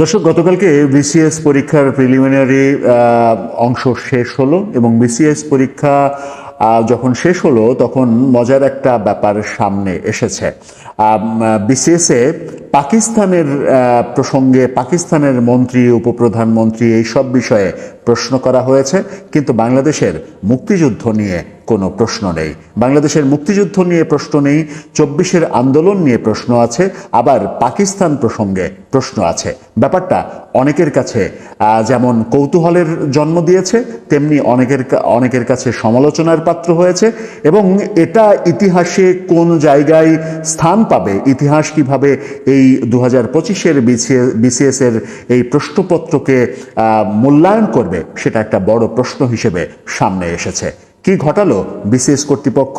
দর্শক, গতকালকে বিসিএস পরীক্ষার প্রিলিমিনারি অংশ শেষ হলো এবং বিসিএস পরীক্ষা যখন শেষ হলো, তখন মজার একটা ব্যাপার সামনে এসেছে। বিসিএস এ পাকিস্তানের প্রসঙ্গে পাকিস্তানের মন্ত্রী, উপপ্রধানমন্ত্রী এইসব বিষয়ে প্রশ্ন করা হয়েছে, কিন্তু বাংলাদেশের মুক্তিযুদ্ধ নিয়ে কোনো প্রশ্ন নেই। বাংলাদেশের মুক্তিযুদ্ধ নিয়ে প্রশ্ন নেই, চব্বিশের আন্দোলন নিয়ে প্রশ্ন আছে, আবার পাকিস্তান প্রসঙ্গে প্রশ্ন আছে। ব্যাপারটা অনেকের কাছে যেমন কৌতূহলের জন্ম দিয়েছে, তেমনি অনেকের অনেকের কাছে সমালোচনার পাত্র হয়েছে, এবং এটা ইতিহাসে কোন জায়গায় স্থান পাবে? ইতিহাস কীভাবে এই দু হাজার পঁচিশের বিসিএস এর এই প্রশ্নপত্রকে মূল্যায়ন করবে? সেটা একটা বড় প্রশ্ন হিসেবে সামনে এসেছে। কি ঘটালো বিসিএস কর্তৃপক্ষ?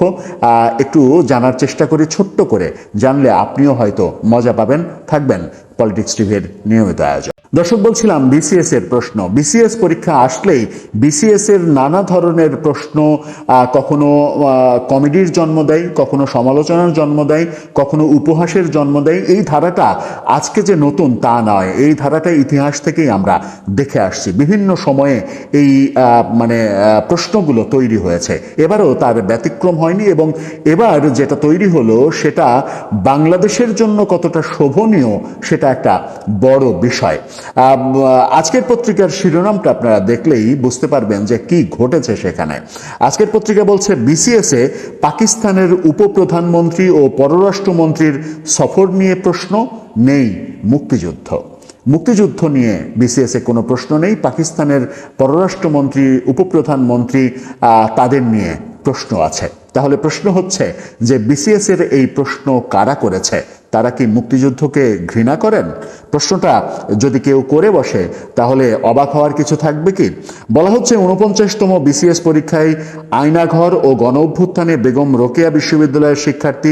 একটু জানার চেষ্টা করে, ছোট্ট করে। জানলে আপনিও হয়তো মজা পাবেন। থাকবেন পলিটিক্স টিভির নিয়মিত আয়োজন দর্শক, বলছিলাম বিসিএস এর প্রশ্ন। বিসিএস পরীক্ষা আসলেই বিসিএস এর নানা ধরনের প্রশ্ন কখনো কমেডির জন্ম দেয়, কখনো সমালোচনার জন্ম দেয়, কখনো উপহাসের জন্ম দেয়। এই ধারাটা আজকে যে নতুন তা নয়। এই ধারাটা ইতিহাস থেকেই আমরা দেখে আসছি। বিভিন্ন সময়ে এই মানে প্রশ্নগুলো তৈরি হয়েছে। এবারও তার ব্যতিক্রম হয়নি এবং এবার যেটা তৈরি হলো সেটা বাংলাদেশের জন্য কতটা শোভনীয় সেটা একটা বড় বিষয়। আজকের পত্রিকার শিরোনামটা আপনারা দেখলেই বুঝতে পারবেন যে কি ঘটেছে সেখানে। আজকের পত্রিকা বলছে বিসিএস পাকিস্তানের উপপ্রধানমন্ত্রী ও পররাষ্ট্রমন্ত্রীর সফর নিয়ে প্রশ্ন, নেই মুক্তিযুদ্ধ। মুক্তিযুদ্ধ নিয়ে বিসিএস কোনো প্রশ্ন নেই, পাকিস্তানের পররাষ্ট্রমন্ত্রী, উপপ্রধানমন্ত্রী তাদের নিয়ে প্রশ্ন আছে। তাহলে প্রশ্ন হচ্ছে যে বিসিএস এর এই প্রশ্ন কারা করেছে? তারা কি মুক্তিযুদ্ধকে ঘৃণা করেন? প্রশ্নটা যদি কেউ করে বসে, তাহলে অবাক হওয়ার কিছু থাকবে কি? বলা হচ্ছে উনপঞ্চাশতম বিসিএস পরীক্ষায় আয়নাঘর ও গণ অভ্যুত্থানে বেগম রোকেয়া বিশ্ববিদ্যালয়ের শিক্ষার্থী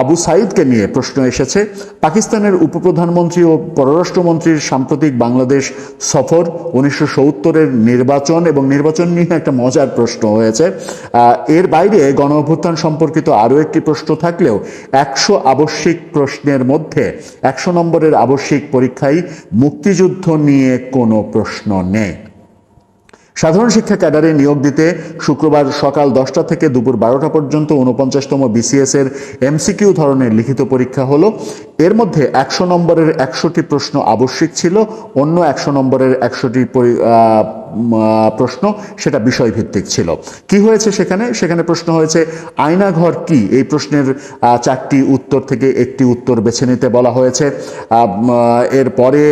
আবু সাইদকে নিয়ে প্রশ্ন এসেছে। পাকিস্তানের উপপ্রধানমন্ত্রী ও পররাষ্ট্রমন্ত্রীর সাম্প্রতিক বাংলাদেশ সফর উনিশশো সত্তরের নির্বাচন এবং নির্বাচন নিয়ে একটা মজার প্রশ্ন হয়েছে। এর বাইরে গণ অভ্যুত্থান সম্পর্কিত আরও একটি প্রশ্ন থাকলেও একশো আবশ্যিক প্রশ্নের মধ্যে একশো নম্বরের আবশ্যিক পরীক্ষায় মুক্তিযুদ্ধ নিয়ে কোনো প্রশ্ন নেই। সাধারণ শিক্ষা ক্যাডারে নিয়োগ দিতে শুক্রবার সকাল দশটা থেকে দুপুর বারোটা পর্যন্ত উনপঞ্চাশতম বিসিএস এর এমসিকিউ ধরনের লিখিত পরীক্ষা হলো। এর মধ্যে একশো নম্বরের একশোটি প্রশ্ন আবশ্যিক ছিল, অন্য একশো নম্বরের একশোটি প্রশ্ন, সেটা বিষয়ভিত্তিক ছিল। কি হয়েছে সেখানে? সেখানে প্রশ্ন হয়েছে, আয়নাঘর কি? এই প্রশ্নের চারটি উত্তর থেকে একটি উত্তর বেছে নিতে বলা হয়েছে। এরপরে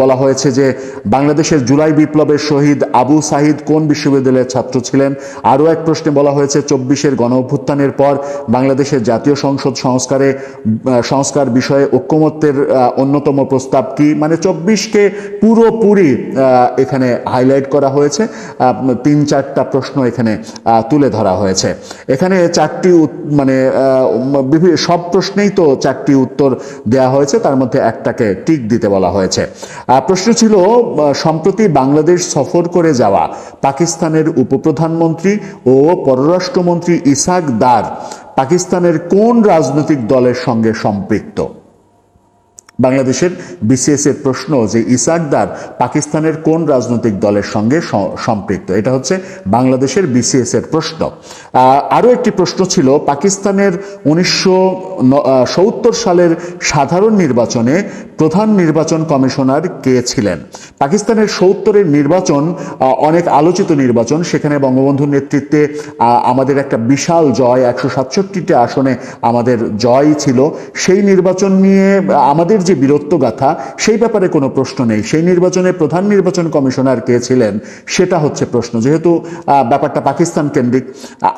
বলা হয়েছে যে, বাংলাদেশের জুলাই বিপ্লবের শহীদ আবু সাহিদ কোন বিশ্ববিদ্যালয়ের ছাত্র ছিলেন? আরও এক প্রশ্নে বলা হয়েছে, চব্বিশের গণ অভ্যুত্থানের পর বাংলাদেশের জাতীয় সংসদ সংস্কারে সংস্কার বিষয়ে ঐক্যমত্যের অন্যতম প্রস্তাব কি? মানে চব্বিশকে পুরোপুরি এখানে হাইলাইট করা হয়েছে। তিন চারটা প্রশ্ন এখানে তুলে ধরা হয়েছে। এখানে চারটি মানে সব প্রশ্নেই তো চারটি উত্তর দেওয়া হয়েছে, তার মধ্যে একটাকে টিক দিতে বলা হয়েছে। প্রশ্ন ছিল সম্প্রতি বাংলাদেশ সফর করে যাওয়া পাকিস্তানের উপপ্রধানমন্ত্রী ও পররাষ্ট্রমন্ত্রী ইসাক দার পাকিস্তানের কোন রাজনৈতিক দলের সঙ্গে সম্পৃক্ত? বাংলাদেশের বিসিএস এর প্রশ্ন যে ইসাকদার পাকিস্তানের কোন রাজনৈতিক দলের সঙ্গে সম্পৃক্ত? এটা হচ্ছে বাংলাদেশের বিসিএস এর প্রশ্ন। আরও একটি প্রশ্ন ছিল, পাকিস্তানের উনিশশো সত্তর সালের সাধারণ নির্বাচনে প্রধান নির্বাচন কমিশনার কে ছিলেন? পাকিস্তানের সত্তরের নির্বাচন অনেক আলোচিত নির্বাচন, সেখানে বঙ্গবন্ধুর নেতৃত্বে আমাদের একটা বিশাল জয়, একশো সাতষট্টিটি আসনে আমাদের জয় ছিল। সেই নির্বাচন নিয়ে আমাদের যে বীরত্ব গাথা, সেই ব্যাপারে কোনো প্রশ্ন নেই। সেই নির্বাচনে প্রধান নির্বাচন কমিশনার কে ছিলেন, সেটা হচ্ছে প্রশ্ন। যেহেতু ব্যাপারটা পাকিস্তান কেন্দ্রিক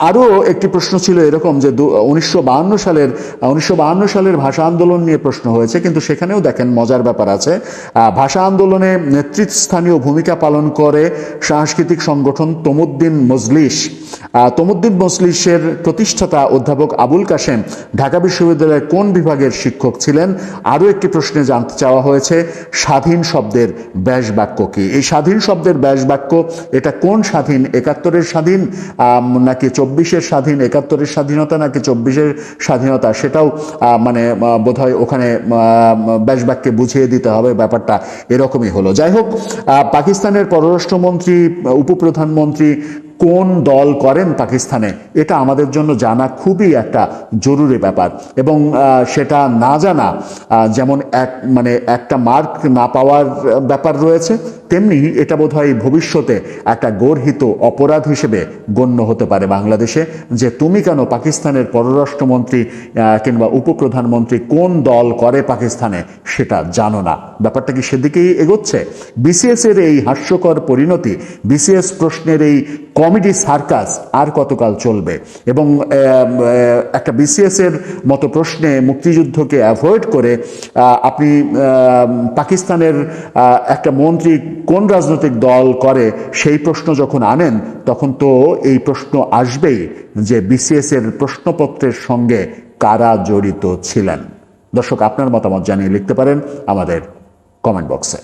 আরও একটি প্রশ্ন ছিল এরকম যে উনিশশো সালের উনিশশো সালের ভাষা আন্দোলন নিয়ে প্রশ্ন হয়েছে, কিন্তু সেখানেও দেখেন মজার ব্যাপার আছে। ভাষা আন্দোলনে নেতৃস্থানীয় ভূমিকা পালন করে সাংস্কৃতিক সংগঠন তমুদ্দিন মজলিস তমুদ্দিন মজলিসের প্রতিষ্ঠাতা অধ্যাপক আবুল কাশেম ঢাকা বিশ্ববিদ্যালয়ের কোন বিভাগের শিক্ষক ছিলেন? আরও একটি প্রশ্নে জানতে চাওয়া হয়েছে, স্বাধীন শব্দের ব্যাস বাক্য কি? এই স্বাধীন শব্দের ব্যাস বাক্য এটা কোন স্বাধীন? একাত্তরের স্বাধীন নাকি চব্বিশের স্বাধীন? একাত্তরের স্বাধীনতা নাকি চব্বিশের স্বাধীনতা? সেটাও মানে বোধহয় ওখানে ব্যাস বাক্যে বুঝিয়ে দিতে হবে, ব্যাপারটা এরকমই হলো। যাই হোক পাকিস্তানের পররাষ্ট্রমন্ত্রী, উপপ্রধানমন্ত্রী কোন দল করেন পাকিস্তানে, এটা আমাদের জন্য জানা খুবই একটা জরুরি ব্যাপার। এবং সেটা না জানা যেমন এক মানে একটা মার্ক না পাওয়ার ব্যাপার রয়েছে, তেমনি এটা বোধ হয় ভবিষ্যতে একটা গর্হিত অপরাধ হিসেবে গণ্য হতে পারে বাংলাদেশে, যে তুমি কেন পাকিস্তানের পররাষ্ট্রমন্ত্রী কিংবা উপপ্রধানমন্ত্রী কোন দল করে পাকিস্তানে, সেটা জানো না। ব্যাপারটা কি সেদিকেই এগোচ্ছে? বিসিএস এর এই হাস্যকর পরিণতি, বিসিএস প্রশ্নের এই কমেডি সার্কাস আর কতকাল চলবে? এবং একটা বিসিএস এর মতো প্রশ্নে মুক্তিযুদ্ধকে অ্যাভয়েড করে আপনি পাকিস্তানের একটা মন্ত্রী কোন রাজনৈতিক দল করে সেই প্রশ্ন যখন আনেন, তখন তো এই প্রশ্ন আসবেই যে বিসিএস এর প্রশ্নপত্রের সঙ্গে কারা জড়িত ছিলেন। দর্শক, আপনার মতামত জানিয়ে লিখতে পারেন আমাদের কমেন্ট বক্সে